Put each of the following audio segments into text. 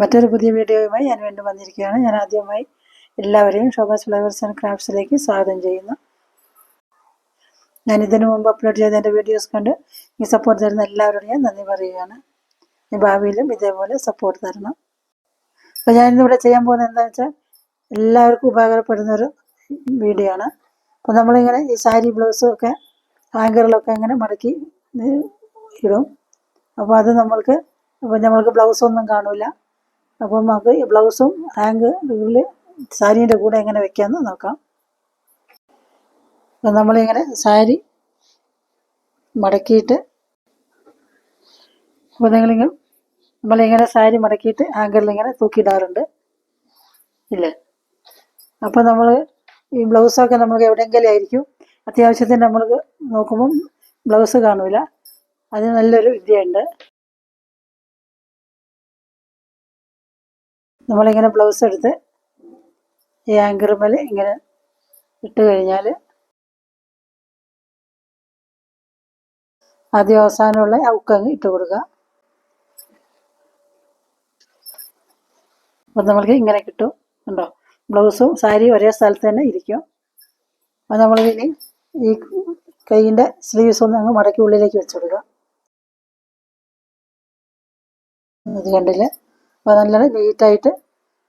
മറ്റൊരു പുതിയ വീഡിയോയുമായി ഞാൻ വീണ്ടും വന്നിരിക്കുകയാണ്. ഞാൻ ആദ്യമായി എല്ലാവരെയും ഷോഭാസ് ഫ്ലവേഴ്സ് ആൻഡ് ക്രാഫ്റ്റ്സിലേക്ക് സ്വാഗതം ചെയ്യുന്നു. ഞാൻ ഇതിനു മുമ്പ് അപ്ലോഡ് ചെയ്ത എന്റെ വീഡിയോസ് കണ്ട് ഈ സപ്പോർട്ട് തരുന്ന എല്ലാവരോടും ഞാൻ നന്ദി പറയുകയാണ്. ഈ ഭാവിയിലും ഇതേപോലെ സപ്പോർട്ട് തരണം. അപ്പോൾ ഞാനിന്നിവിടെ ചെയ്യാൻ പോകുന്നത് എന്താണെന്ന് വെച്ചാൽ എല്ലാവർക്കും ഉപകാരപ്പെടുന്ന ഒരു വീഡിയോ ആണ് അപ്പോൾ നമ്മളിങ്ങനെ ഈ സാരി ബ്ലൗസും ഒക്കെ ആങ്കറിലൊക്കെ ഇങ്ങനെ മടക്കി ഇടും. അപ്പോൾ അത് നമ്മൾക്ക് അപ്പോൾ നമ്മൾക്ക് ബ്ലൗസൊന്നും കാണില്ല അപ്പോൾ നമുക്ക് ഈ ബ്ലൗസും ഹാങ്കറിൽ സാരീന്റെ കൂടെ എങ്ങനെ വെക്കാമെന്ന് നോക്കാം. അപ്പം നമ്മളിങ്ങനെ സാരി മടക്കിയിട്ട് അപ്പോൾ നിങ്ങളിങ്ങനെ നമ്മളിങ്ങനെ സാരി മടക്കിയിട്ട് ഹാങ്കറിൽ ഇങ്ങനെ തൂക്കിയിടാറുണ്ട്. ഇല്ലേ? അപ്പോൾ നമ്മൾ ഈ ബ്ലൗസൊക്കെ നമ്മൾക്ക് എവിടെയെങ്കിലും ആയിരിക്കും. അത്യാവശ്യത്തിന് നമ്മൾക്ക് നോക്കുമ്പം ബ്ലൗസ് കാണില്ല അതിന് നല്ലൊരു വിദ്യയുണ്ട്. നമ്മളിങ്ങനെ ബ്ലൗസ് എടുത്ത് ഈ ആങ്കറുമേൽ ഇങ്ങനെ ഇട്ട് കഴിഞ്ഞാൽ ആദ്യം അവസാനമുള്ള ഔക്കങ്ങ് ഇട്ട് കൊടുക്കുക. അപ്പം നമ്മൾക്ക് ഇങ്ങനെ കിട്ടും ഉണ്ടോ ബ്ലൗസും സാരിയും ഒരേ സ്ഥലത്ത് തന്നെ ഇരിക്കും. അപ്പം നമ്മൾ ഇനി ഈ കൈയിന്റെ സ്ലീവ്സ് ഒന്ന് അങ്ങ് മടക്കി ഉള്ളിലേക്ക് വെച്ചു കൊടുക്കുക. അത് കണ്ടില്ലേ? അപ്പോൾ നല്ല നീറ്റായിട്ട്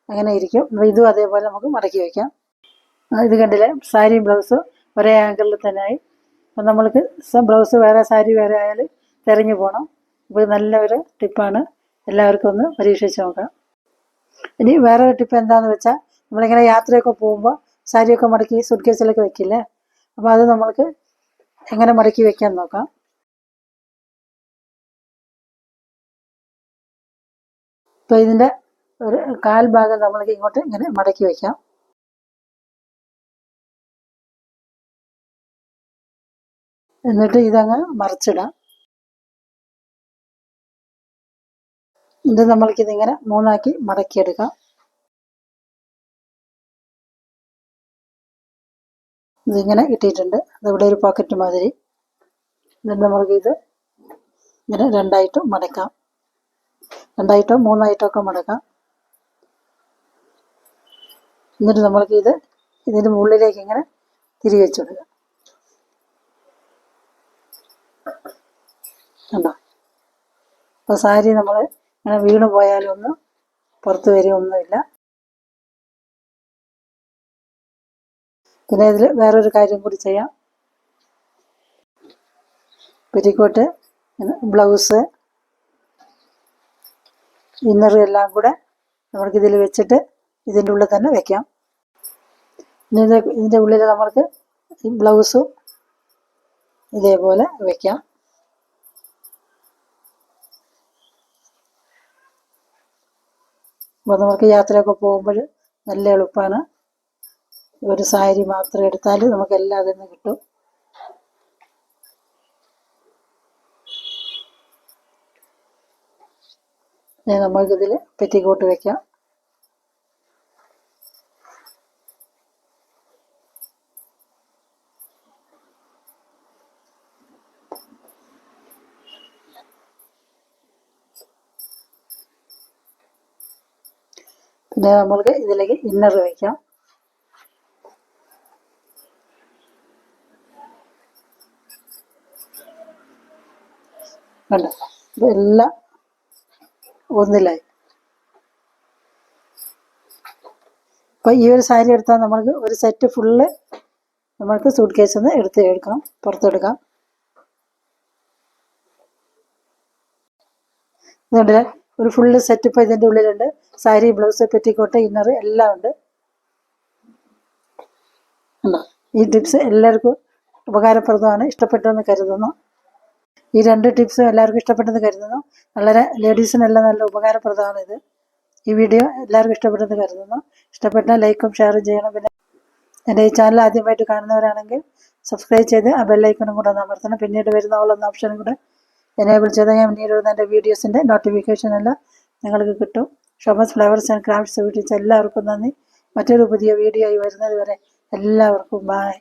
അങ്ങനെ ഇരിക്കും. അപ്പോൾ ഇതും അതേപോലെ നമുക്ക് മടക്കി വയ്ക്കാം ഇത് കണ്ടില്ലേ? സാരിയും ബ്ലൗസും ഒരേ ആംഗിളിൽ തന്നെ ആയി. അപ്പം നമ്മൾക്ക് ബ്ലൗസ് വേറെ സാരി വേറെ ആയാൽ തിരഞ്ഞു പോകണം അപ്പോൾ ഇത് നല്ലൊരു ടിപ്പാണ്. എല്ലാവർക്കും ഒന്ന് പരീക്ഷിച്ച് നോക്കാം. ഇനി വേറെ ഒരു ടിപ്പ് എന്താണെന്ന് വെച്ചാൽ നമ്മളിങ്ങനെ യാത്രയൊക്കെ പോകുമ്പോൾ സാരിയൊക്കെ മടക്കി സുഡ് കേസിലൊക്കെ വെക്കില്ലേ? അപ്പോൾ അത് നമ്മൾക്ക് എങ്ങനെ മടക്കി വെക്കാൻ നോക്കാം. ഇപ്പോൾ ഇതിന്റെ ഒരു കാൽ ഭാഗം നമ്മൾക്ക് ഇങ്ങോട്ട് ഇങ്ങനെ മടക്കി വെക്കാം. എന്നിട്ട് ഇതങ്ങ് മറിച്ചിടാം. ഇത് നമ്മൾക്കിതിങ്ങനെ മൂന്നാക്കി മടക്കിയെടുക്കാം. ഇതിങ്ങനെ കിട്ടിയിട്ടുണ്ട്. അതിവിടെ ഒരു പോക്കറ്റ് മാതിരി. എന്നിട്ട് നമ്മൾക്ക് ഇത് ഇങ്ങനെ രണ്ടായിട്ട് മടക്കാം. രണ്ടായിട്ടോ മൂന്നായിട്ടോ ഒക്കെ മടക്കാം. എന്നിട്ട് നമ്മൾക്ക് ഇത് ഇതിന്റെ മുകളിലേക്ക് ഇങ്ങനെ തിരികെ വെച്ച് കൊടുക്കുക കണ്ടോ? അപ്പോൾ സാരി നമ്മൾ ഇങ്ങനെ വീണ് പോയാലൊന്നും പുറത്ത് വരികയൊന്നുമില്ല പിന്നെ ഇതിൽ വേറൊരു കാര്യം കൂടി ചെയ്യാം. പെറ്റിക്കോട്ട് ബ്ലൗസ് ഇന്നർ എല്ലാം കൂടെ നമുക്കിതിൽ വെച്ചിട്ട് ഇതിന്റെ ഉള്ളിൽ തന്നെ വെക്കാം. ഇനി ഇത് ഇതിന്റെ ഉള്ളിൽ നമ്മൾക്ക് ഈ ബ്ലൗസും ഇതേപോലെ വെക്കാം. അപ്പോൾ നമുക്ക് യാത്രയൊക്കെ പോകുമ്പോൾ നല്ല എളുപ്പമാണ്. ഒരു സാരി മാത്രം എടുത്താൽ നമുക്ക് എല്ലാം അതിൽ നിന്ന് കിട്ടും. നമുക്കിതിൽ പെറ്റിക്കോട്ട് വെക്കാം. പിന്നെ നമ്മൾക്ക് ഇതിലേക്ക് ഇന്നർ വയ്ക്കാം കണ്ടോ? ഇതെല്ലാം ഒന്നിലായി. അപ്പോൾ ഈ ഒരു സാരി എടുത്താൽ നമ്മൾക്ക് ഒരു സെറ്റ് ഫുള്ള് നമ്മൾക്ക് സൂട്ട് കേസിൽ നിന്ന് എടുത്ത് എടുക്കാം പുറത്തെടുക്കാം. ഇതുകൊണ്ടില്ലേ ഒരു ഫുള്ള് സെറ്റ് ഇപ്പോൾ ഇതിന്റെ ഉള്ളിലുണ്ട്. സാരി ബ്ലൗസ് പെറ്റിക്കോട്ട് ഇന്നർ എല്ലാം ഉണ്ട്. ഉണ്ടോ? ഈ ടിപ്സ് എല്ലാവർക്കും ഉപകാരപ്രദമാണ് ഇഷ്ടപ്പെട്ടെന്ന് കരുതുന്നു. ഈ രണ്ട് ടിപ്സും എല്ലാവർക്കും ഇഷ്ടപ്പെട്ടെന്ന് കരുതുന്നു. വളരെ ലേഡീസിനെല്ലാം നല്ല ഉപകാരപ്രദമാണ് ഇത്. ഈ വീഡിയോ എല്ലാവർക്കും ഇഷ്ടപ്പെട്ടെന്ന് കരുതുന്നു. ഇഷ്ടപ്പെട്ടാൽ ലൈക്കും ഷെയറും ചെയ്യണം. പിന്നെ എന്റെ ഈ ചാനൽ ആദ്യമായിട്ട് കാണുന്നവരാണെങ്കിൽ സബ്സ്ക്രൈബ് ചെയ്ത് ആ ബെല്ലൈക്കണും കൂടെ ഒന്ന് അമർത്തണം. പിന്നീട് വരുന്ന ഓളെന്ന ഓപ്ഷനും കൂടെ എനേബിൾ ചെയ്താൽ ഞാൻ പിന്നീട് വരുന്ന എന്റെ വീഡിയോസിന്റെ നോട്ടിഫിക്കേഷൻ എല്ലാം നിങ്ങൾക്ക് കിട്ടും. ഷോമസ് ഫ്ലവേഴ്സ് ആൻഡ് ക്രാഫ്റ്റ്സ് വീട്ടിൽ എല്ലാവർക്കും നന്ദി. മറ്റൊരു പുതിയ വീഡിയോ ആയി വരുന്നത് വരെ എല്ലാവർക്കും ബായ്